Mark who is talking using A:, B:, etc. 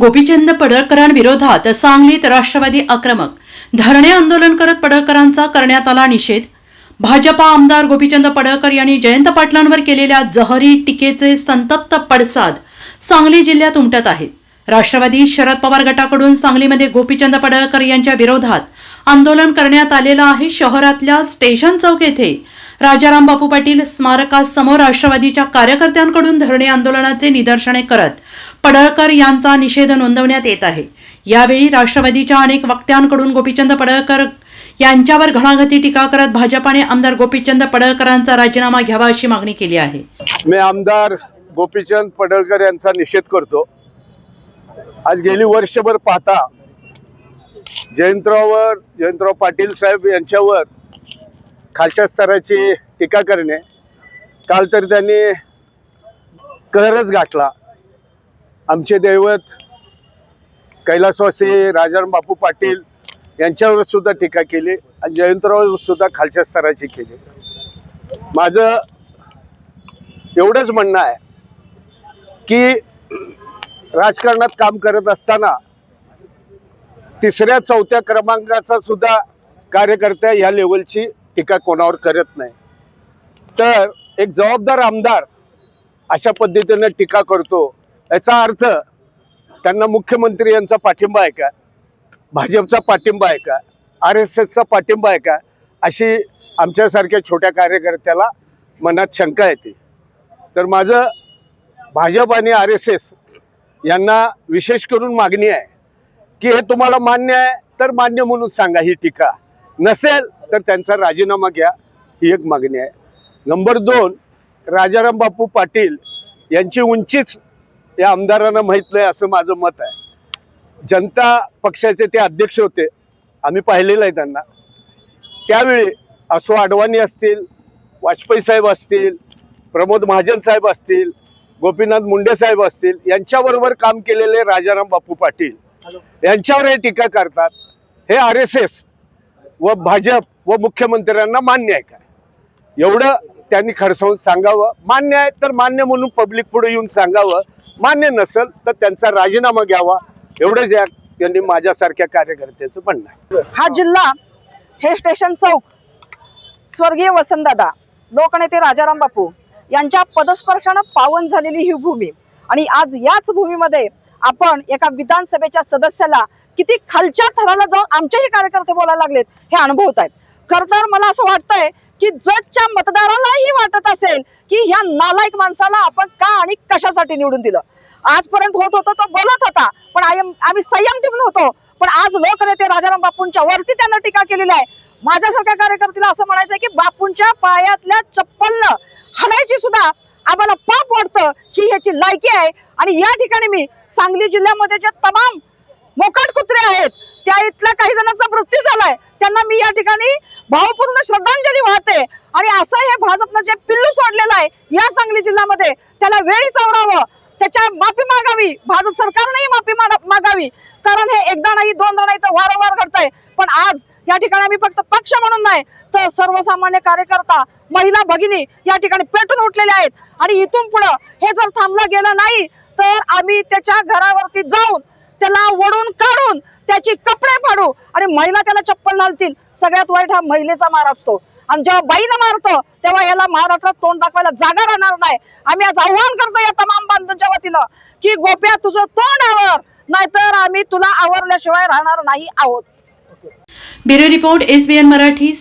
A: गोपीचंद पडळकरांविरोधात सांगलीत राष्ट्रवादी आक्रमक. धरणे आंदोलन करत पडळकरांचा करण्यात आला निषेध. भाजपा आमदार गोपीचंद पडळकर यांनी जयंत पाटलांवर केलेल्या जहरी टीकेचे संतप्त पडसाद सांगली जिल्ह्यात उमटत आहेत. राष्ट्रवादी शरद पवार गटाकडून सांगलीमध्ये गोपीचंद पडळकर यांच्या विरोधात आंदोलन करण्यात आलेलं आहे शहरातल्या स्टेशन चौक येथे. राजाराम बापू पाटील स्मारकासमोर राष्ट्रवादीच्या कार्यकर्त्यांकडून धरणे आंदोलनाचे निदर्शने करत पडळकर यांचा निषेध नोंदवण्यात येत आहे. यावेळी राष्ट्रवादीच्या अनेक वक्त्यांकडून गोपीचंद पडळकर यांच्यावर घणाघाती टीका करत भाजपाने आमदार गोपीचंद पडळकरांचा राजीनामा घ्यावा अशी मागणी केली आहे.
B: मी आमदार गोपीचंद पडळकर यांचा निषेध करतो. आज गेली वर्षभर पाहता जयंतराववर जयंतराव पाटील साहेब यांच्यावर खालच्या स्तराची टीका करणे. काल तर त्यांनी कहरच गाठला. आमचे दैवत कैलासवासी राजाराम बापू पाटील यांच्यावर सुद्धा टीका केली आणि जयंतराव सुद्धा खालच्या स्तराची केली. माझं एवढंच म्हणणं आहे की राजकारणात काम करत असताना तिसऱ्या चौथ्या क्रमांकाचा सुद्धा कार्यकर्त्या या लेवलची टीका कोणावर करत नाही. तर एक जबाबदार आमदार अशा पद्धतीनं टीका करतो. याचा अर्थ त्यांना मुख्यमंत्री यांचा पाठिंबा आहे का? भाजपचा पाठिंबा आहे का? आर एस एसचा पाठिंबा आहे का? अशी आमच्यासारख्या छोट्या कार्यकर्त्याला मनात शंका येते. तर माझं भाजप आणि आर एस एस यांना विशेष करून मागणी आहे की हे तुम्हाला मान्य आहे तर मान्य म्हणून सांगा ही टीका. नसेल तर त्यांचा राजीनामा घ्या ही एक मागणी आहे. नंबर दोन राजाराम बापू पाटील यांची उंचीच या आमदारांना माहीत नाही असं माझं मत आहे. जनता पक्षाचे ते अध्यक्ष होते. आम्ही पाहिलेलं आहे त्यांना. त्यावेळी असो अडवाणी असतील वाजपेयी साहेब असतील प्रमोद महाजन साहेब असतील गोपीनाथ मुंडे साहेब असतील यांच्याबरोबर काम केलेले राजाराम बापू पाटील यांच्यावर हे टीका करतात. हे आर एस एस व भाजप व मुख्यमंत्र्यांना मान्य आहे काय? एवढं त्यांनी खडसावून सांगावं. मान्य आहे तर मान्य म्हणून पब्लिक पुढे येऊन सांगावं. मान्य नसेल तर त्यांचा राजीनामा घ्यावा. एवढंच या त्यांनी माझ्यासारख्या कार्यकर्त्याचं म्हणणं आहे.
C: हा जिल्हा हे स्टेशन चौक स्वर्गीय वसंतदादा लोकनेते राजाराम बापू यांच्या पदस्पर्शानं पावन झालेली ही भूमी. आणि आज याच भूमीमध्ये आपण एका विधानसभेच्या सदस्याला किती खालच्या थराला जाऊन आमचेही कार्यकर्ते बोलायला लागलेत हे अनुभवत आहेत. खर तर मला असं वाटतंय की जजच्या मतदारालाही वाटत असेल की ह्या नालायक माणसाला आपण का आणि कशासाठी निवडून दिलं? आजपर्यंत होत होतो तो बोलत होता. पण आयम- आम्ही संयम ठेवून होतो. पण आज लोकनेते राजाराम बापूंच्या वरती त्यांना टीका केलेली आहे. माझ्यासारख्या कार्यकर्त्याला असं म्हणायचं की बापूंच्या पायातल्या चप्पलनं हाडायची सुद्धा आम्हाला पाप वाटतं. ही ह्याची लायकी आहे. आणि या ठिकाणी मी सांगली जिल्ह्यामध्ये जे तमाम मोकाट कुत्रे आहेत. त्या इथल्या काही जणांचा मृत्यू झालाय. त्यांना मी या ठिकाणी भावपूर्ण श्रद्धांजली वाहते. आणि असं हे भाजपनं जे पिल्लू सोडलेलं आहे या सांगली जिल्ह्यामध्ये त्याला वेळीच चावरावं त्याच्या माफी मागावी. भाजप सरकारनेही माफी मागा- मागावी. कारण हे एकदा नाही दोनदा नाही तर वारंवार घडतंय. पण आज या ठिकाणी आम्ही फक्त पक्ष म्हणून नाही तर सर्वसामान्य कार्यकर्ता महिला भगिनी या ठिकाणी पेटून उठलेल्या आहेत. आणि इथून पुढं हे जर थांबलं गेलं नाही तर आम्ही त्याच्या घरावरती जाऊन त्याला वडून काढून त्याची कपडे फाडू. आणि महिला त्याला चप्पल घालतील. सगळ्यात वाईट हा महिलेचा मार असतो. आणि जेव्हा बाईनं मारतो तेव्हा याला महाराष्ट्रात तोंड दाखवायला जागा राहणार नाही. आम्ही आज आव्हान करतो या तमाम बांधवांच्या वतीनं की गोप्या तुझं तोंड आवर. नाहीतर आम्ही तुला आवरल्याशिवाय राहणार नाही आहोत.
A: Bureau report SBN Marathi